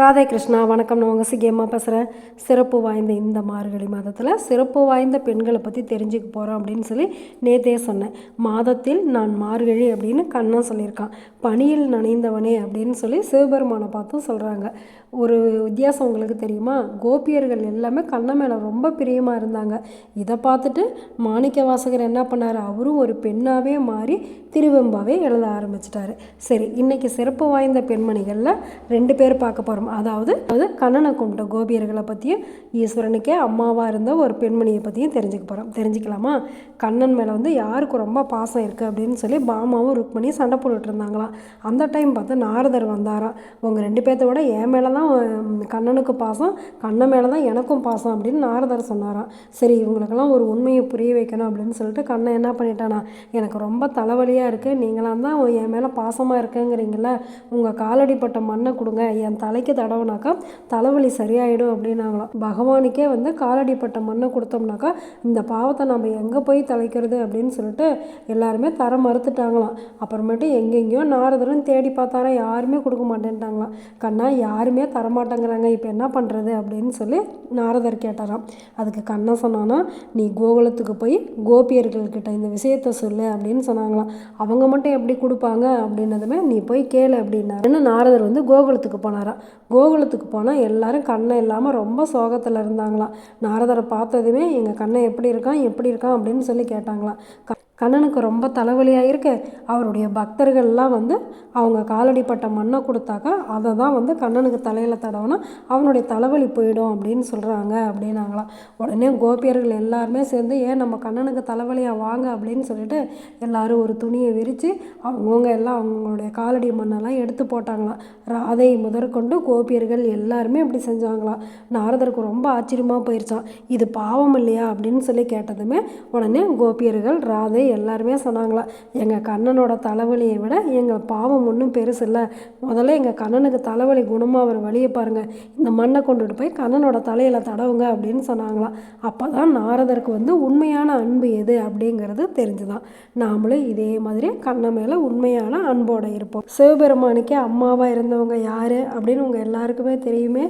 ராதே கிருஷ்ணா வணக்கம். நான் உங்கள் சிகியம்மா பேசுகிறேன் சிறப்பு வாய்ந்த இந்த மார்கழி மாதத்தில் சிறப்பு வாய்ந்த பெண்களை பற்றி தெரிஞ்சுக்க போகிறோம் அப்படின்னு சொல்லி நேத்தே சொன்னேன். மாதத்தில் நான் மார்கழி அப்படின்னு கண்ணன் சொல்லியிருக்கான். பணியில் நனைந்தவனே அப்படின்னு சொல்லி சிவபெருமானை பார்த்தும் சொல்கிறாங்க ஒரு வித்தியாசம் உங்களுக்கு தெரியுமா? கோபியர்கள் எல்லாமே கண்ணன் மேலே ரொம்ப பிரியமாக இருந்தாங்க. இதை பார்த்துட்டு மாணிக்க வாசகர் என்ன பண்ணார்? அவரும் ஒரு பெண்ணாகவே மாறி திருவெம்பாவே எழுத ஆரம்பிச்சிட்டாரு. சரி இன்னைக்கு சிறப்பு வாய்ந்த பெண்மணிகளில் ரெண்டு பேர் பார்க்க போகிறோம் அதாவது அது கண்ணனை கும்பிட்ட கோபியர்களை பற்றியும் ஈஸ்வரனுக்கே அம்மாவாக இருந்த ஒரு பெண்மணியை பற்றியும் தெரிஞ்சுக்க போகிறோம் தெரிஞ்சுக்கலாமா? கண்ணன் மேலே வந்து யாருக்கு ரொம்ப பாசம் இருக்குது அப்படின்னு சொல்லி பாமாவும் ருக்மணியும் சண்டை போட்டுட்டு இருந்தாங்களாம். அந்த டைம் பார்த்து நாரதர் வந்தாராம். உங்கள் ரெண்டு பேர்த்த விட என் மேலே தான் கண்ணனுக்கு பாசம் கண்ணன் மேலே தான் எனக்கும் பாசம் அப்படின்னு நாரதர் சொன்னாராம். சரி இவங்களுக்கெல்லாம் ஒரு உண்மையை புரிய வைக்கணும் அப்படின்னு சொல்லிட்டு கண்ணன் என்ன பண்ணிட்டானா எனக்கு ரொம்ப தலைவலியாக இருக்குது நீங்களாம் தான் என் மேலே பாசமாக இருக்குங்கிறீங்கள உங்கள் காலடிப்பட்ட மண்ணை கொடுங்க என் தலைக்கு தடவுனாக்கா தலைவலி சரியாயிடும் அப்படின்னாங்களாம். பகவானுக்கே வந்து காலடிப்பட்ட மண்ணை கொடுத்தோம்னாக்கா இந்த பாவத்தை நம்ம எங்கே போய் தலைக்கிறது அப்படின்னு சொல்லிட்டு எல்லாருமே தர மறுத்துட்டாங்களாம். அப்புறமேட்டு எங்கெங்கேயோ நாரதரும் தேடி பார்த்தாரா யாருமே கொடுக்க மாட்டேன்ட்டாங்களாம். கண்ணா யாருமே தரமாட்டேங்கிறாங்க இப்போ என்ன பண்ணுறது அப்படின்னு சொல்லி நாரதர் கேட்டாராம். அதுக்கு கண்ணா சொன்னான்னா நீ கோகுலத்துக்கு போய் கோபியர்கள்கிட்ட இந்த விஷயத்த சொல்லு அப்படின்னு சொன்னாங்களாம். அவங்க மட்டும் எப்படி கொடுப்பாங்க? அப்படின்னதுமே நீ போய் கேளு அப்படின்னாருன்னு நாரதர் வந்து கோகுலத்துக்கு போனாராம். கோகுலத்துக்கு போனால் எல்லாரும் கண்ணை இல்லாமல் ரொம்ப சோகத்தில் இருந்தாங்களாம். நாரதரை பார்த்ததுமே எங்கள் கண்ணை எப்படி இருக்கான் எப்படி இருக்கான் அப்படின்னு சொல்லி கேட்டாங்களாம். க- கண்ணனுக்கு ரொம்ப தலைவலியாக இருக்கு. அவருடைய பக்தர்கள்லாம் வந்து அவங்க காலடிப்பட்ட மண்ணை கொடுத்தாக்கா அதை தான் வந்து கண்ணனுக்கு தலையில் தடவுனா அவனுடைய தலைவலி போயிடும் அப்படின்னு சொல்கிறாங்க அப்படின்னாங்களாம். உடனே கோபியர்கள் எல்லாருமே சேர்ந்து ஏன் நம்ம கண்ணனுக்கு தலைவலியாக வாங்க? அப்படின்னு சொல்லிட்டு எல்லாரும் ஒரு துணியை விரித்து அவங்கவுங்க எல்லாம் அவங்களுடைய காலடி மண்ணெல்லாம் எடுத்து போட்டாங்களாம். ராதை முதற்கொண்டு கோபியர்கள் எல்லாருமே இப்படி செஞ்சாங்களாம். நாரதருக்கு ரொம்ப ஆச்சரியமாக போயிருச்சான் இது பாவம் இல்லையா? அப்படின்னு சொல்லி கேட்டதுமே உடனே கோபியர்கள் ராதை எல்லாருமே சொன்னாங்களாம் எங்கள் கண்ணனோட தலைவலியை விட எங்கள் பாவம் ஒன்றும் பெருசு இல்லை. முதல்ல எங்கள் கண்ணனுக்கு தலைவலி குணமாக அவர் வழியை பாருங்கள் இந்த மண்ணை கொண்டுட்டு போய் கண்ணனோட தலையில் தடவுங்க அப்படின்னு சொன்னாங்களாம் அப்போ தான் நாரதருக்கு வந்து உண்மையான அன்பு எது அப்படிங்கிறது தெரிஞ்சுதான். நாமளும் இதே மாதிரி கண்ணன் மேலே உண்மையான அன்போடு இருப்போம். சிவபெருமானுக்கே அம்மாவாக இருந்தவங்க யார் அப்படின்னு உங்கள் எல்லாருக்குமே தெரியுமே.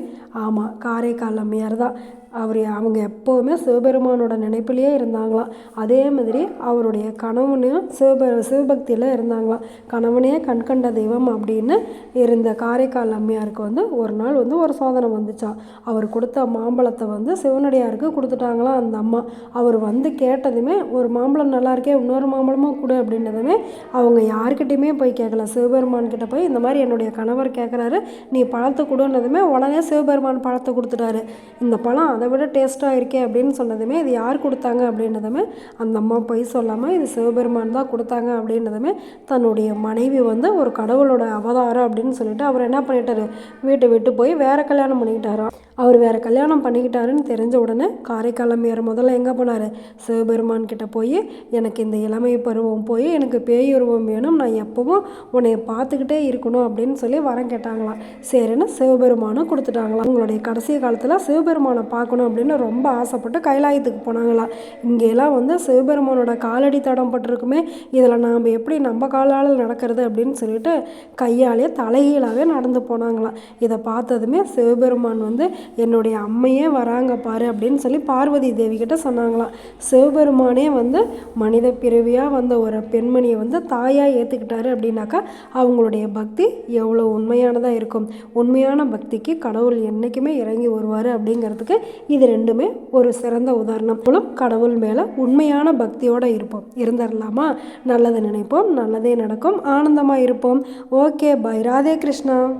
ஆமாம் காரைக்கால் அம்மையார் தான் அவர் அவங்க எப்போவுமே சிவபெருமானோட நினைப்பிலேயே இருந்தாங்களாம். அதே மாதிரி அவருடைய கணவனையும் சிவபெ சிவபக்தியில் இருந்தாங்களாம். கணவனே கண்கண்ட தெய்வம் அப்படின்னு இருந்த காரைக்கால் அம்மையாருக்கு வந்து ஒரு நாள் வந்து ஒரு சோதனை வந்துச்சா. அவர் கொடுத்த மாம்பழத்தை வந்து சிவனடியாருக்கு கொடுத்துட்டாங்களாம் அந்த அம்மா. அவர் வந்து கேட்டதுமே ஒரு மாம்பழம் நல்லா இருக்கே இன்னொரு மாம்பழமும் கொடு அப்படின்றதுமே அவங்க யார்கிட்டயுமே போய் கேட்கல சிவபெருமான் கிட்ட போய் இந்த மாதிரி என்னுடைய கணவர் கேட்குறாரு நீ பழத்தை கொடுன்னதுமே உடனே சிவபெருமான் பழத்தை கொடுத்துட்டாரு. இந்த பழம் அதை விட டேஸ்ட்டாக இருக்கே அப்படின்னு சொன்னதுமே இது யார் கொடுத்தாங்க அப்படின்றதுமே அந்த அம்மா பொய் சொல்லாமல் இது சிவபெருமான் தான் கொடுத்தாங்க அப்படின்றதுமே தன்னுடைய மனைவி வந்து ஒரு கடவுளோட அவதாரம் அப்படின்னு சொல்லிட்டு அவர் என்ன பண்ணிட்டாரு? வீட்டை விட்டு போய் வேற கல்யாணம் பண்ணிக்கிட்டாராம் அவர் வேற கல்யாணம் பண்ணிக்கிட்டாருன்னு தெரிஞ்ச உடனே காரைக்காலம் ஏற முதல்ல எங்கே போனார்? சிவபெருமான் கிட்டே போய் எனக்கு இந்த இளமை பருவம் போய் எனக்கு பேயுருவம் வேணும் நான் எப்போவும் உன்னை பார்த்துக்கிட்டே இருக்கணும் அப்படின்னு சொல்லி வரம் கேட்டாங்களாம். சரின்னு சிவபெருமானும் கொடுத்துட்டாங்களாம். உங்களுடைய கடைசி காலத்தில் சிவபெருமானை பார்க்கணும் அப்படின்னு ரொம்ப ஆசைப்பட்டு கைலாயத்துக்கு போனாங்களாம் இங்கெல்லாம் வந்து சிவபெருமானோட காலடி தடம் பட்டிருக்குமே இதில் நாம் எப்படி நம்ம காலால் நடக்கிறது அப்படின்னு சொல்லிட்டு கையாலேயே தலைகீழாகவே நடந்து போனாங்களாம் இதை பார்த்ததுமே சிவபெருமான் வந்து என்னுடைய அம்மையே வராங்க பாரு அப்படின்னு சொல்லி பார்வதி தேவி சொன்னாங்களாம் சிவபெருமானே வந்து மனித பிறவியாக வந்த ஒரு பெண்மணியை வந்து தாயாக ஏற்றுக்கிட்டாரு அப்படின்னாக்கா அவங்களுடைய பக்தி எவ்வளோ உண்மையானதாக இருக்கும். உண்மையான பக்திக்கு கடவுள் என்றைக்குமே இறங்கி வருவார் அப்படிங்கிறதுக்கு இது ரெண்டுமே ஒரு சிறந்த உதாரணம். போலும் கடவுள் மேலே உண்மையான பக்தியோடு இருப்போம். இருந்துடலாமா நல்லதை நினைப்போம் நல்லதே நடக்கும் ஆனந்தமாக இருப்போம். Okay bye. ராதே கிருஷ்ணா.